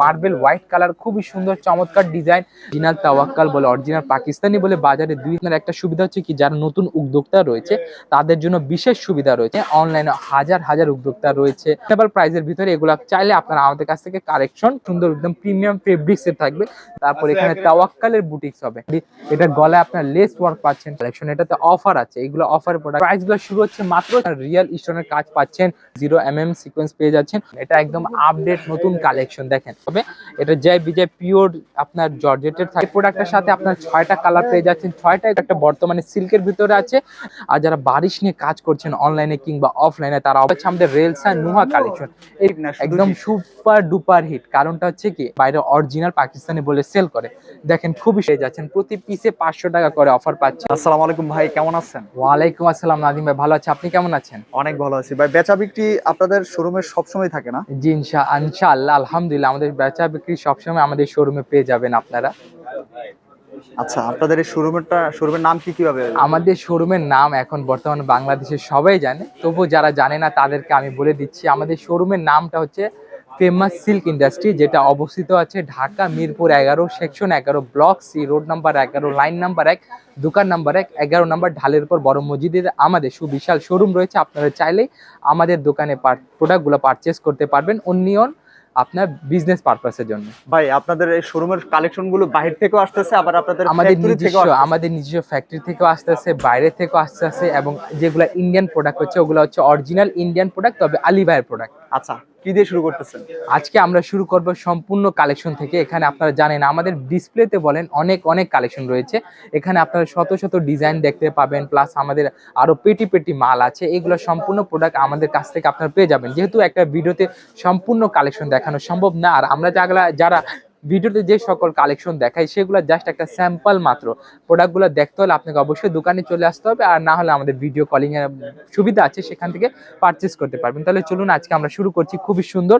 Marble white colour খুবই সুন্দর চমৎকার ডিজাইন। অরিজিনাল তাওয়াক্কাল বলে অরিজিনাল পাকিস্তানি বলে বাজারে দুই আপনার একটা সুবিধা হচ্ছে কি যারা নতুন উদ্যোক্তা রয়েছে তাদের জন্য বিশেষ সুবিধা রয়েছে। অনলাইনে হাজার হাজার উদ্যোক্তা রয়েছে। এবার প্রাইজের ভিতরে এগুলো চাইলে আপনারা আমাদের কাছ থেকে কালেকশন সুন্দর একদম প্রিমিয়াম ফেব্রিক্স এর থাকবে। তারপর এখানে তাওয়াক্কালের বুটিক্স হবে। এটা গলায় আপনার লেস ওয়ার্ক পাচ্ছেন কালেকশন এটাতে অফার আছে। এগুলো অফার প্রোডাক্ট প্রাইসগুলো শুরু হচ্ছে মাত্র রিয়েল স্টোনের কাজ পাচ্ছেন। জিরো এম এম সিকোয়েন্স পেয়ে যাচ্ছেন। এটা একদম আপডেট নতুন কালেকশন দেখেন। তবে এটা জয় বিজয় পিওর আপনার জর্জেটের থাকে। প্রোডাক্টের সাথে আপনার ছয়টা কালার পেয়ে যাচ্ছেন। ছয়টা একটা বর্তমানে সিল্কের ভিতরে আছে। আর যারা বারিশ নিয়ে কাজ করছেন অনলাইনে কিংবা অফলাইনে তারা হচ্ছে আমাদের রেলসা নুহা কালেকশন। একদম সুপার ডুপার হিট। কারণটা হচ্ছে কি বাইরে অরিজিনাল পাকিস্তানি বলে সেল করে। দেখেন খুবই পেয়ে যাচ্ছেন। প্রতি পিসে পাঁচশো টাকা করে অফার পাচ্ছেন। আসসালামু আলাইকুম ভাই কেমন আছেন? ওয়ালাইকুম আসসালাম নাদিম ভাই ভালো আছে। আপনি কেমন আছেন? অনেক ভালো আছি ভাই। বেচা বিক্রি আপনাদের শোরুমে সবসময় থাকে না? জি ইনশা ইনশাআল্লাহ আলহামদুলিল্লাহ। আমাদের বেচা বিক্রি সবসময় আমাদের শোরুমে পেয়ে যাবেন আপনারা। আচ্ছা আপনাদের এই শোরুমেরটা শোরুমের নাম কি কীভাবে? আমাদের শোরুমের নাম এখন বর্তমানে বাংলাদেশের সবাই জানে। তবু যারা জানে না তাদেরকে আমি বলে দিচ্ছি আমাদের শোরুমের নামটা হচ্ছে ফেমাস সিল্ক ইন্ডাস্ট্রি যেটা অবস্থিত আছে ঢাকা মিরপুর এগারো সেকশন এগারো ব্লক সি রোড নাম্বার এগারো লাইন নাম্বার এক দোকান নাম্বার এক এগারো নাম্বার ঢালের পর বড় মসজিদের আমাদের সুবিশাল শোরুম রয়েছে। আপনারা চাইলেই আমাদের দোকানে প্রোডাক্টগুলো পারচেস করতে পারবেন। অন্যন আপনার বিজনেস পারপাসের জন্য। ভাই আপনাদের এই শোরুমের কালেকশনগুলো বাহির থেকেও আসতেছে আবার আপনাদের আমাদের নিজস্ব আমাদের নিজস্ব ফ্যাক্টরি থেকেও আসতেছে বাইরে থেকেও আসতেছে এবং যেগুলো ইন্ডিয়ান প্রোডাক্ট হচ্ছে ওগুলো হচ্ছে অরিজিনাল ইন্ডিয়ান প্রোডাক্ট তবে আলিভাইয়ের প্রোডাক্ট আচ্ছা কি দিয়ে শুরু করতেছেন? আজকে আমরা শুরু করব সম্পূর্ণ কালেকশন থেকে। এখানে আপনারা জানেন, আমাদের ডিসপ্লেতে বলেন অনেক অনেক কালেকশন রয়েছে। এখানে আপনারা শত শত ডিজাইন দেখতে পাবেন প্লাস আমাদের আরও পেটি পেটি মাল আছে। এগুলো সম্পূর্ণ প্রোডাক্ট আমাদের কাছ থেকে আপনারা পেয়ে যাবেন। যেহেতু একটা ভিডিওতে সম্পূর্ণ কালেকশন দেখানো সম্ভব না, আর আমরা যারা যারা ভিডিওতে যে সকল কালেকশন দেখাই, সেগুলো জাস্ট একটা স্যাম্পল মাত্র। প্রোডাক্টগুলো দেখতে হলে আপনাকে অবশ্যই দোকানে চলে আসতে হবে, আর না হলে আমাদের ভিডিও কলিংয়ের সুবিধা আছে, সেখান থেকে পারচেস করতে পারবেন। তাহলে চলুন, আজকে আমরা শুরু করছি খুবই সুন্দর,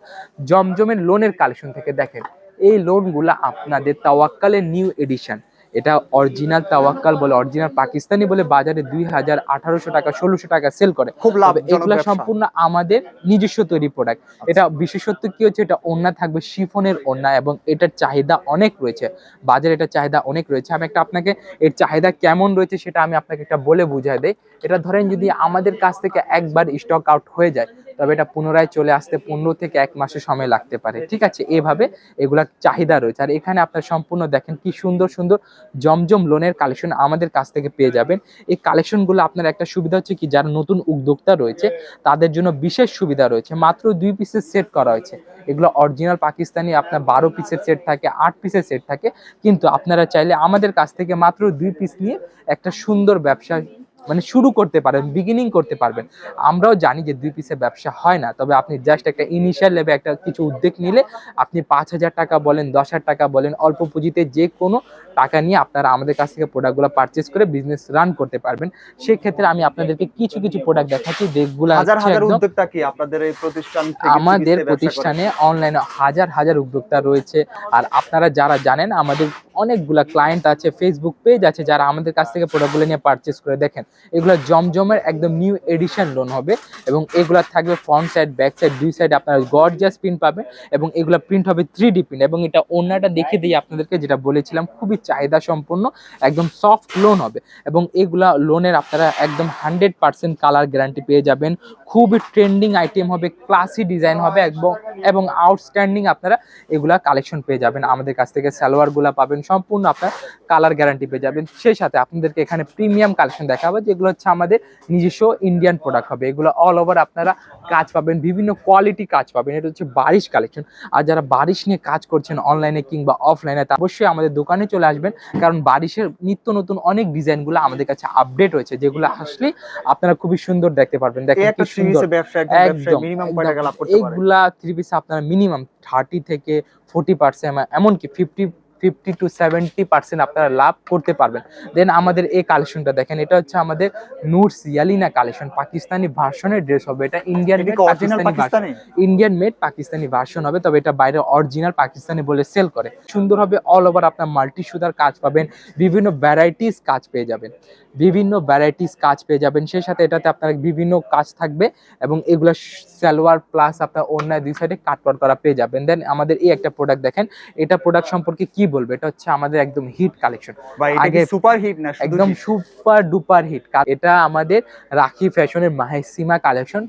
জমজমের লোনের কালেকশন থেকে। দেখেন, এই লোনগুলো আপনাদের তাওয়াক্কালের নিউ এডিশন এটা অরিজিনাল তাওয়াক্কাল বলে অরিজিনাল পাকিস্তানি বলে বাজারে দুই হাজার আঠারোশো টাকা ষোলোশো টাকা সেল করে। খুব লাভ এগুলো সম্পূর্ণ আমাদের নিজস্ব তৈরি প্রোডাক্ট এটা বিশেষত্ব কি হচ্ছে এটা ওড়না থাকবে শিফনের ওড়না এবং এটার চাহিদা অনেক রয়েছে। বাজারে এটা চাহিদা অনেক রয়েছে। আমি একটা আপনাকে এর চাহিদা কেমন রয়েছে সেটা আমি আপনাকে একটা বলে বুঝাই দেই। এটা ধরেন যদি আমাদের কাছ থেকে একবার স্টক আউট হয়ে যায় তবে এটা পুনরায় চলে আসতে পনেরো থেকে এক মাসের সময় লাগতে পারে। ঠিক আছে? এভাবে এগুলার চাহিদা রয়েছে। আর এখানে আপনার সম্পূর্ণ দেখেন কি সুন্দর সুন্দর জমজম লোনের কালেকশন আমাদের কাছ থেকে পেয়ে যাবেন। এই কালেকশনগুলো আপনার একটা সুবিধা হচ্ছে কি, যারা নতুন উদ্যোক্তা রয়েছে, তাদের জন্য বিশেষ সুবিধা রয়েছে। মাত্র দুই পিসের সেট করা হয়েছে। এগুলো অরিজিনাল পাকিস্তানি, আপনার বারো পিসের সেট থাকে, আট পিসের সেট থাকে। কিন্তু আপনারা চাইলে আমাদের কাছ থেকে মাত্র দুই পিস নিয়ে একটা সুন্দর ব্যবসা মানে শুরু করতে পারেন বিগিনিং করতে পারবেন। আমরাও জানি যে দুই পিসের ব্যবসা হয় না তবে আপনি জাস্ট একটা ইনিশিয়াল লেভে একটা কিছু উদ্যোগ নিলে আপনি পাঁচ হাজার টাকা বলেন দশ হাজার টাকা বলেন অল্প পুঁজিতে যে কোনো টাকা নিয়ে আপনারা আমাদের কাছ থেকে প্রোডাক্টগুলো পারচেস করে বিজনেস রান করতে পারবেন। সেক্ষেত্রে আমি আপনাদেরকে কিছু কিছু প্রোডাক্ট দেখাচ্ছি যেগুলো হাজার হাজার উদ্যোক্তা কি আপনাদের এই প্রতিষ্ঠান আমাদের? প্রতিষ্ঠানে অনলাইনে হাজার হাজার উদ্যোক্তা রয়েছে। আর আপনারা যারা জানেন আমাদের অনেকগুলা ক্লায়েন্ট আছে ফেসবুক পেজ আছে যারা আমাদের কাছ থেকে প্রোডাক্টগুলো নিয়ে পারচেস করে। দেখেন, এগুলো জমজমের একদম নিউ এডিশন লোন হবে এবং এগুলা থাকবে ফ্রন্ট সাইড ব্যাক সাইড দুই সাইড আপনারা গর্জিয়াস প্রিন্ট পাবেন এবং এগুলো প্রিন্ট হবে থ্রি ডি প্রিন্ট এবং এটা অন্যটা দেখিয়ে দিই আপনাদেরকে যেটা বলেছিলাম, খুবই চাহিদা সম্পন্ন, একদম সফট লোন হবে এবং এগুলা লোনের আপনারা একদম হান্ড্রেড পার্সেন্ট কালার গ্যারান্টি পেয়ে যাবেন। খুবই ট্রেন্ডিং আইটেম হবে ক্লাসি ডিজাইন হবে এবং এবং আউটস্ট্যান্ডিং আপনারা এগুলা কালেকশন পেয়ে যাবেন। আমাদের কাছ থেকে সালোয়ারগুলা পাবেন সম্পূর্ণ আপনার কালার গ্যারান্টি পেয়ে যাবেন। সেই সাথে আপনাদেরকে এখানে প্রিমিয়াম কালেকশন দেখাবো যেগুলো হচ্ছে আমাদের নিজস্ব ইন্ডিয়ান প্রোডাক্ট হবে। এগুলো অল ওভার আপনারা কাজ পাবেন বিভিন্ন কোয়ালিটি কাজ পাবেন। এটা হচ্ছে বারিশ কালেকশন আর যারা বারিশ নিয়ে কাজ করছেন অনলাইনে কিংবা অফলাইনে তা অবশ্যই আমাদের দোকানে চলে আসবেন। কারণ বারিশের নিত্য নতুন অনেক ডিজাইনগুলো আমাদের কাছে আপডেট হয়েছে যেগুলো আসলে আপনারা খুবই সুন্দর দেখতে পারবেন। দেখেন কি সুন্দর। এইগুলা থ্রি পিস আপনারা মিনিমাম থার্টি থেকে ফোর্টি পার্সেন্ট এমনকি fifty fifty to seventy percent আপনারা লাভ করতে পারবেন। দেন আমাদের এই কালেকশনটা দেখেন এটা হচ্ছে আমাদের নূর সিয়ালিনা কালেকশন পাকিস্তানি ভার্সনের ড্রেস হবে। এটা Indian made Pakistani Indian made Pakistani version হবে তবে এটা বাইরে অরিজিনাল পাকিস্তানি বলে সেল করে। সুন্দর হবে অল ওভার আপনার মাল্টি সুতার কাজ পাবেন বিভিন্ন ভ্যারাইটিস কাজ পেয়ে যাবেন। বিভিন্ন ভ্যারাইটিস কাজ পেয়ে যাবেন সেই সাথে এটাতে আপনার বিভিন্ন কাজ থাকবে এবং এগুলো সালোয়ার প্লাস আপনার অন্যায় দুই সাইডে কাটওয়ার করা পেয়ে যাবেন। দেন আমাদের এই একটা প্রোডাক্ট দেখেন এটা প্রোডাক্ট সম্পর্কে কি বলব এটা হচ্ছে আমাদের একদম হিট কালেকশন আগে- সুপার হিট না একদম সুপার ডুপার হিট এটা আমাদের রাখি ফ্যাশনের মাহেসিমা কালেকশন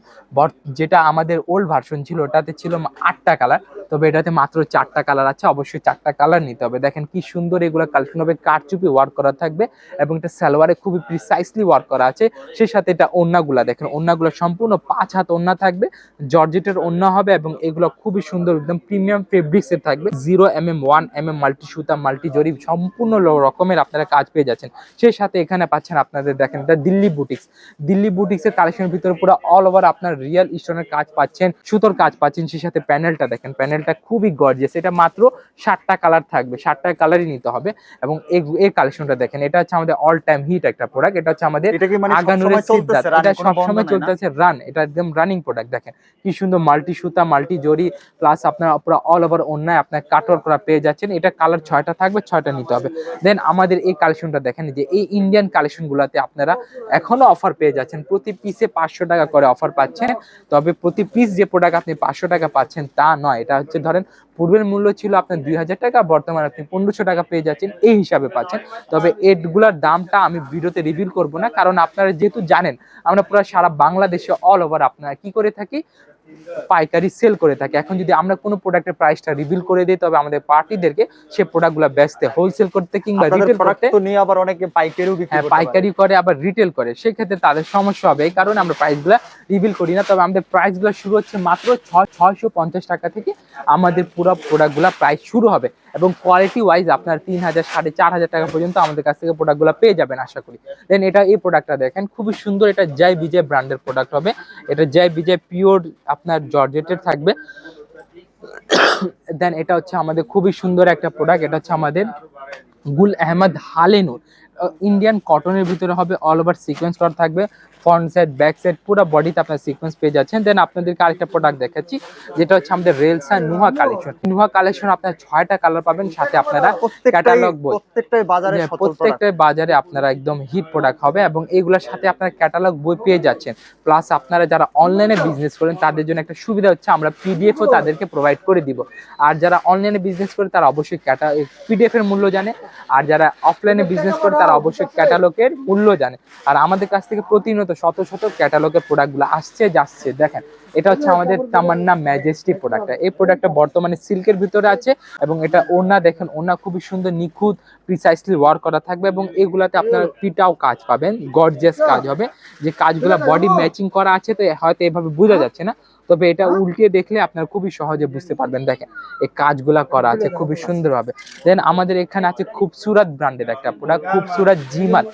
যেটা আমাদের ওল্ড ভার্সন ছিল ওটাতে ছিল আটটা কালার তবে এটাতে মাত্র চারটা কালার আছে অবশ্যই চারটা কালার নিতে হবে। দেখেন কি সুন্দর এগুলো কালেকশন হবে কারচুপি ওয়ার্ক করা থাকবে এবং এটা সালোয়ারে খুবই প্রিসাইসলি ওয়ার্ক করা আছে। সেই সাথে এটা ওন্নাগুলা দেখেন ওন্নাগুলো সম্পূর্ণ পাঁচ হাত ওন্না থাকবে জর্জেটের ওন্না হবে এবং এগুলো খুবই সুন্দর একদম প্রিমিয়াম ফেব্রিক্সের থাকবে। Zero M M one M M multi সুতা মাল্টি জরি সম্পূর্ণ রকমের আপনারা কাজ পেয়ে যাচ্ছেন। সেই সাথে এখানে পাচ্ছেন আপনাদের দেখেন এটা দিল্লি বুটিক্স দিল্লি বুটিক্সের কালেকশনের ভিতরে পুরো অল ওভার আপনার রিয়েল স্টোনের কাজ পাচ্ছেন সুতোর কাজ পাচ্ছেন সেই সাথে প্যানেলটা দেখেন প্যানেলটা খুবই গর্জিয়াস এটা মাত্র ষাটটা কালার থাকবে ষাটটা কালারই নিতে হবে। এবং এই- কালেকশনটা দেখেন এটা হচ্ছে আমাদের অল টাইম হিট একটা প্রোডাক্ট এটা হচ্ছে আমাদের মানে আগানুরের সবসময় চলতেছে সিদ্ধার্থ এটা সবসময় নাই না? চলতেছে রান এটা একদম রানিং প্রোডাক্ট দেখেন কি সুন্দর মাল্টি সুতা মাল্টি জরি প্লাস আপনার পুরো অল ওভার অন্যায় আপনার কাটওয়ার করা পেয়ে যাচ্ছেন। এটা কালার ছয়টা থাকবে, ছয়টা নিতে হবে। দেন আমাদের এই কালেকশনটা দেখেন, যে এই ইন্ডিয়ান কালেকশন গুলাতে আপনারা এখনও অফার পেয়ে যাচ্ছেন। প্রতি পিসে পাঁচশো টাকা করে অফার পাচ্ছেন। তবে প্রতি পিস যে প্রোডাক্ট আপনি পাঁচশো টাকা পাচ্ছেন তা নয়। এটা হচ্ছে ধরেন, পূর্বের মূল্য ছিল আপনার দুই হাজার টাকা, বর্তমানে আপনি পনেরোশো টাকা পেয়ে যাচ্ছেন এই হিসাবে পাচ্ছেন। তবে এডগুলার দামটা আমি ভিডিওতে রিভিল করব না, কারণ আপনারা যেহেতু জানেন, আমরা পুরো সারা বাংলাদেশে অল ওভার আপনারা কি করে থাকি? পাইকারি সেল করে থাকি। এখন যদি আমরা কোনো প্রোডাক্টের প্রাইসটা রিভিল করে দিই তবে আমাদের পার্টিদেরকে সে প্রোডাক্টগুলো বেচতে হোলসেল করতে কিংবা রিটেল করতে তো নিয়ে আবার অনেকে পাইকারিও বিক্রি হ্যাঁ পাইকারি করে আবার রিটেল করে। সেক্ষেত্রে তাদের সমস্যা হবে এই কারণে আমরা প্রাইসগুলো রিভিল করি না। তবে আমাদের প্রাইসগুলো শুরু হচ্ছে মাত্র ছয় ছয়শো পঞ্চাশ টাকা থেকে আমাদের পুরো প্রোডাক্টগুলো প্রাইস শুরু হবে। এবং কোয়ালিটি ওয়াইজ আপনার তিন হাজার সাড়ে চার হাজার টাকা পর্যন্ত আমাদের কাছ থেকে প্রোডাক্টগুলো পেয়ে যাবেন আশা করি। দেন এটা এই প্রোডাক্টটা দেখেন খুবই সুন্দর এটা জয় বিজয় ব্র্যান্ডের প্রোডাক্ট হবে। এটা জয় বিজয় পিওর আপনার জর্জেটের থাকবে। দেন এটা হচ্ছে আমাদের খুবই সুন্দর একটা প্রোডাক্ট এটা হচ্ছে আমাদের গুল আহমদ হালেনুর। ইন্ডিয়ান কটনের ভিতরে হবে অল ওভার সিকোয়েন্স করা থাকবে। ফ্রন্ট সাইড ব্যাক সাইড পুরো বডিতে আপনার সিকোয়েন্স পেয়ে যাচ্ছেন। দেন আপনাদেরকে আরেকটা প্রোডাক্ট দেখাচ্ছি যেটা হচ্ছে আমাদের রেলসা নুহা কালেকশন নুহা কালেকশন আপনার ছয়টা কালার পাবেন সাথে আপনারা ক্যাটালগ বই। প্রত্যেকটাই বাজারে যে সচল product। প্রত্যেকটা বাজারে আপনারা একদম হিট প্রোডাক্ট হবে এবং এগুলোর সাথে আপনারা ক্যাটালগ বই পেয়ে যাচ্ছেন। প্লাস আপনারা যারা অনলাইনে বিজনেস করেন তাদের জন্য একটা সুবিধা হচ্ছে আমরা পিডিএফও তাদেরকে প্রোভাইড করে দিব। আর যারা অনলাইনে বিজনেস করে তারা অবশ্যই ক্যাটা পিডিএফ এর মূল্য জানে। আর যারা অফলাইনে বিজনেস করে তারা অবশ্যই ক্যাটালগের মূল্য জানে। আর আমাদের কাছ থেকে প্রতিনিয়ত শত শত ক্যাটালগের প্রোডাক্টগুলো আসছে, যাচ্ছে। দেখেন, এটা হচ্ছে আমাদের তামান্না ম্যাজেস্টি প্রোডাক্টটা এই প্রোডাক্টটা বর্তমানে সিল্কের ভিতরে আছে এবং এটা ওনা দেখেন ওনা খুবই সুন্দর, নিখুঁত প্রিসাইসলি ওয়ার্ক করা থাকবে এবং এগুলাতে আপনারা পিটাও কাজ পাবেন গর্জিয়াস কাজ হবে। যে কাজগুলো বডি ম্যাচিং করা আছে, তো হয়তো এভাবে বোঝা যাচ্ছে না। তবে এটা উল্টিয়ে দেখলে আপনারা খুবই সহজে বুঝতে পারবেন, দেখেন, এই কাজগুলা করা আছে, খুবই সুন্দরভাবে দেন আমাদের এখানে আছে খুবসুরত ব্র্যান্ডের একটা প্রোডাক্ট খুবসুরত জিমাল।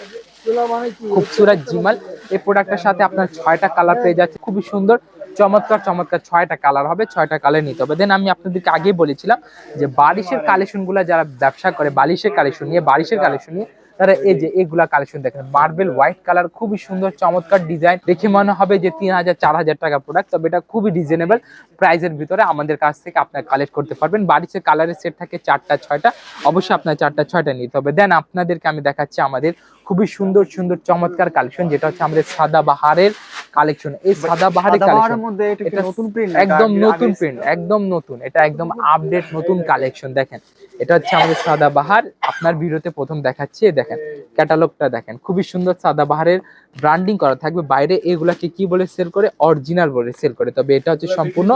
খুবসুরত জিমাল। এই প্রোডাক্টের সাথে আপনার ছয়টা কালার পেয়ে যাচ্ছে। খুবই সুন্দর, চমৎকার চমৎকার ছয়টা কালার হবে, ছয়টা কালার নিতে হবে। দেন আমি আপনাদেরকে আগেই বলেছিলাম যে বারিশের কালেকশনগুলো যারা ব্যবসা করে, বালিশের কালেকশন নিয়ে বারিশের কালেকশন নিয়ে তারা এই যে এগুলা কালেকশন দেখেন মার্বেল হোয়াইট কালার খুবই সুন্দর, চমৎকার ডিজাইন দেখে মনে হবে যে তিন হাজার, চার হাজার টাকা প্রোডাক্ট তবে এটা খুবই রিজনেবল প্রাইসের ভিতরে আমাদের কাছ থেকে আপনার কালেক্ট করতে পারবেন। বাড়িতে কালারের সেট থাকে চারটা, ছয়টা, অবশ্যই আপনার চারটা, ছয়টা নিতে হবে। দেন আপনাদেরকে আমি দেখাচ্ছি আমাদের খুবই সুন্দর সুন্দর, চমৎকার কালেকশন যেটা হচ্ছে আমাদের সাদা বাহারের কালেকশন এই সাদা বাহারের কালেকশন মধ্যে এটা নতুন প্রিন্ট একদম নতুন প্রিন্ট একদম নতুন। এটা একদম আপডেট নতুন কালেকশন দেখেন। এটা হচ্ছে আমাদের সাদা বাহার। আপনার ভিডিওতে প্রথম দেখাচ্ছি দেখেন ক্যাটালগটা দেখেন। খুবই সুন্দর সাদা বাহারের ব্র্যান্ডিং করা থাকবে। বাইরে এগুলাকে কি বলে সেল করে? অরিজিনাল বলে সেল করে। তবে এটা হচ্ছে সম্পূর্ণ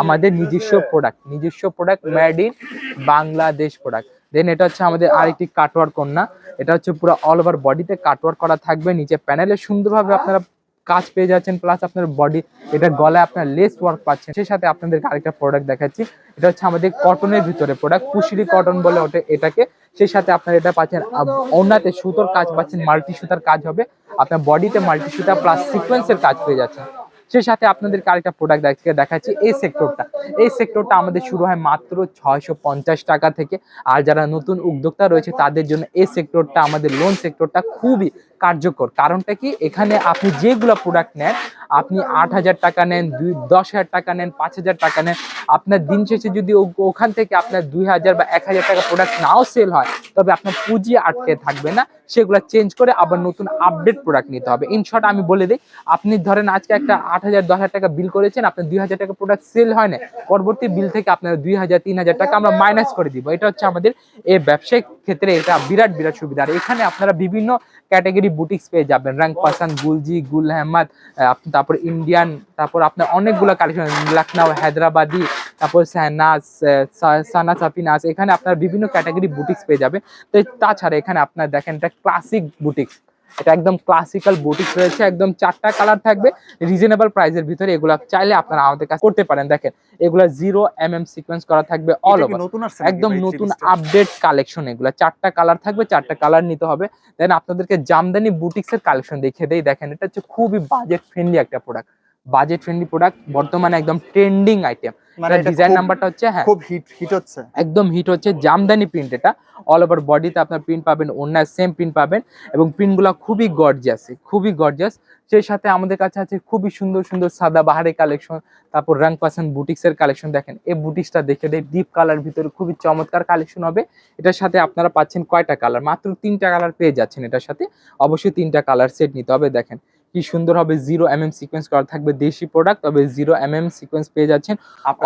আমাদের নিজস্ব প্রোডাক্ট নিজস্ব product made in Bangladesh product then এটা হচ্ছে আমাদের আরেকটি কাটওয়ার কন্যা। এটা হচ্ছে পুরো অল ওভার বডিতে কাটওয়ার করা থাকবে। নিচে প্যানেলে সুন্দরভাবে আপনারা কাজ পেয়ে যাচ্ছেন প্লাস আপনার বডি এটা গলায় আপনার লেস ওয়ার্ক পাচ্ছেন। সেই সাথে আপনাদেরকে আরেকটা প্রোডাক্ট দেখাচ্ছি। এটা হচ্ছে আমাদের কটনের ভিতরে প্রোডাক্ট কুশিরি কটন বলে ওঠে এটাকে। সেই সাথে আপনার এটা পাচ্ছেন অন্যতে সুতোর কাজ পাচ্ছেন মাল্টি সুতার কাজ হবে। আপনার বডিতে মাল্টি সুতা প্লাস সিকোয়েন্সের কাজ পেয়ে যাচ্ছেন। সেই সাথে আপনাদেরকে আরেকটা প্রোডাক্ট দেখাচ্ছি এই সেক্টরটা এই সেক্টরটা আমাদের শুরু হয় মাত্র ছয়শো পঞ্চাশ টাকা থেকে। আর যারা নতুন উদ্যোক্তা রয়েছে, তাদের জন্য এই সেক্টরটা আমাদের লোন সেক্টরটা খুবই কার্যকর। কারণটা কি? এখানে আপনি যেগুলো প্রোডাক্ট নেন, আপনি আট হাজার টাকা নেন, দুই, দশ হাজার টাকা নেন, পাঁচ হাজার টাকা নেন, আপনার দিন শেষে যদি ওখান থেকে আপনার দুই হাজার বা এক হাজার টাকা প্রোডাক্ট নাও সেল হয়, তবে আপনার পুঁজি আটকে থাকবে না। সেগুলো চেঞ্জ করে আবার নতুন আপডেট প্রোডাক্ট নিতে হবে। ইন শর্ট আমি বলে দিই, আপনি ধরেন আজকে একটা আট হাজার, দশ হাজার টাকা বিল করেছেন, আপনার দুই হাজার টাকা প্রোডাক্ট সেল হয় না, পরবর্তী বিল থেকে আপনার দুই হাজার, তিন হাজার টাকা আমরা মাইনাস করে দিব। এটা হচ্ছে আমাদের এই ব্যবসায়িক ক্ষেত্রে এটা বিরাট বিরাট সুবিধা। আর এখানে আপনারা বিভিন্ন ক্যাটাগরি বুটিক্স পেয়ে যাবেন। র্যাঙ্ক পাসান গুলজি গুল আহমদ আহ, তারপর ইন্ডিয়ান তারপর আপনার অনেকগুলো কালেকশন লখনউ হায়দ্রাবাদি তারপর সানাস সানা সাপিনাস এখানে আপনার বিভিন্ন ক্যাটাগরি বুটিক্স পেয়ে যাবে তো তাছাড়া এখানে আপনার দেখেন এটা ক্লাসিক বুটিক্স এটা একদম ক্লাসিক্যাল বুটিক্স রয়েছে একদম চারটা কালার থাকবে রিজনেবল প্রাইসের ভিতরে এগুলো চাইলে আপনারা আমাদের কাছে করতে পারেন। দেখেন এগুলো জিরো এম এম সিকোয়েন্স করা থাকবে অল ওভার একদম নতুন? আপডেট কালেকশন এগুলো। চারটা কালার থাকবে চারটা কালার নিতে হবে। দেন আপনাদেরকে জামদানি বুটিক্স এর কালেকশন দেখিয়ে দেই। দেখেন এটা হচ্ছে খুবই বাজেট ফ্রেন্ডলি একটা প্রোডাক্ট বাজেট ফ্রেন্ডলি প্রোডাক্ট বর্তমানে একদম ট্রেন্ডিং আইটেম মানে এটা ডিজাইন খুব- নাম্বারটা হচ্ছে হ্যাঁ। খুব হিট হিট হচ্ছে। একদম হিট হচ্ছে জামদানি প্রিন্ট এটা। অল ওভার বডিতে আপনার প্রিন্ট পাবেন অন্য সেম প্রিন্ট পাবেন এবং প্রিন্টগুলো খুবই গর্জিয়াস খুবই গর্জিয়াস সেই সাথে আমাদের কাছে আছে খুবই সুন্দর সুন্দর সাদা বাহারি কালেকশন তারপর রং পাসান বুটিক্সের কালেকশন দেখেন। এই বুটিক্সটা দেখে দেয় ডিপ কালার ভিতরে খুবই চমৎকার কালেকশন হবে। এটার সাথে আপনারা পাচ্ছেন কয়টা কালার মাত্র তিনটা কালার পেয়ে যাচ্ছেন এটার সাথে। অবশ্যই তিনটা কালার সেট নিতে হবে দেখেন। কি সুন্দর হবে জিরো এম এম সিকোয়েন্স করা থাকবে দেশি প্রোডাক্ট তবে জিরো এম এম সিকোয়েন্স পেয়ে যাচ্ছেন।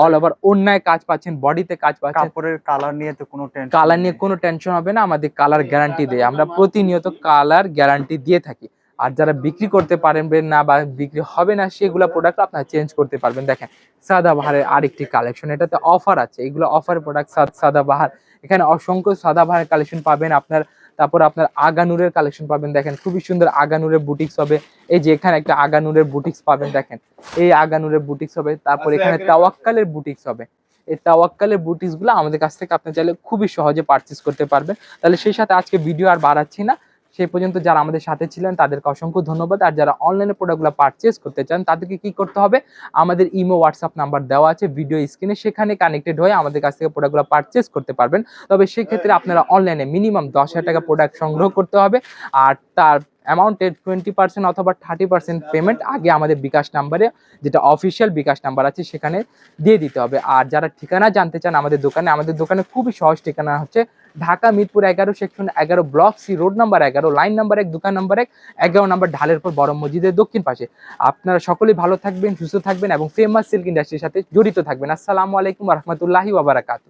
অল ওভার অন্যায় কাজ পাচ্ছেন বডিতে কাজ পাচ্ছেন। কাপড়ের কালার নিয়ে তো কোনো টেনশন কালার নিয়ে কোনো টেনশন হবে না আমাদের কালার গ্যারান্টি দেয়। আমরা প্রতিনিয়ত কালার গ্যারান্টি দিয়ে থাকি। আর যারা বিক্রি করতে পারবেন না বা বিক্রি হবে না সেগুলো প্রোডাক্ট আপনারা চেঞ্জ করতে পারবেন। দেখেন সাদা বাহারের আরেকটি কালেকশন এটাতে অফার আছে। এগুলো অফার প্রোডাক্ট সাদা বাহার। এখানে অসংখ্য সাদা বাহারের কালেকশন পাবেন। আপনার তারপর আপনার আগানুরের কালেকশন পাবেন দেখেন খুবই সুন্দর আগানুরের বুটিক্স হবে। এই যে এখানে একটা আগানুরের বুটিক্স পাবেন দেখেন। এই আগানুরের বুটিক্স হবে তারপর এখানে তাওয়াক্কালের বুটিক্স হবে। এই তাওয়াক্কালের বুটিক্সগুলো আমাদের কাছ থেকে আপনি চাইলে খুবই সহজে পারচেস করতে পারবেন। তাহলে সেই সাথে আজকে ভিডিও আর বাড়াচ্ছি না। সেই পর্যন্ত যারা আমাদের সাথে ছিলেন তাদেরকে অসংখ্য ধন্যবাদ। আর যারা অনলাইনে প্রোডাক্টগুলো পারচেস করতে চান তাদেরকে কি করতে হবে? আমাদের ইমো হোয়াটসঅ্যাপ নাম্বার দেওয়া আছে ভিডিও স্ক্রিনে সেখানে কানেক্টেড হয়ে আমাদের কাছ থেকে প্রোডাক্টগুলো পারচেস করতে পারবেন। তবে সেক্ষেত্রে আপনারা অনলাইনে মিনিমাম দশ হাজার টাকা প্রোডাক্ট সংগ্রহ করতে হবে। আর তার অ্যামাউন্টের টোয়েন্টি পার্সেন্ট অথবা থার্টি পার্সেন্ট পেমেন্ট আগে আমাদের বিকাশ নাম্বারে যেটা অফিসিয়াল বিকাশ নাম্বার আছে, সেখানে দিয়ে দিতে হবে। আর যারা ঠিকানা জানতে চান আমাদের দোকানে আমাদের দোকানে খুবই সহজ ঠিকানা হচ্ছে ঢাকা মিরপুর এগারো সেকশন এগারো ব্লক সি রোড নাম্বার এগারো লাইন নাম্বার এক, দোকান নাম্বার এক, এগারো নাম্বার ঢালের পর বড় মসজিদের দক্ষিণ পাশে। আপনারা সকলেই ভালো থাকবেন, সুস্থ থাকবেন এবং ফেমাস সিল্ক ইন্ডাস্ট্রির সাথে জড়িত থাকবেন। আসসালামু আলাইকুম রহমতুল্লাহি ওয়াবারাকাতু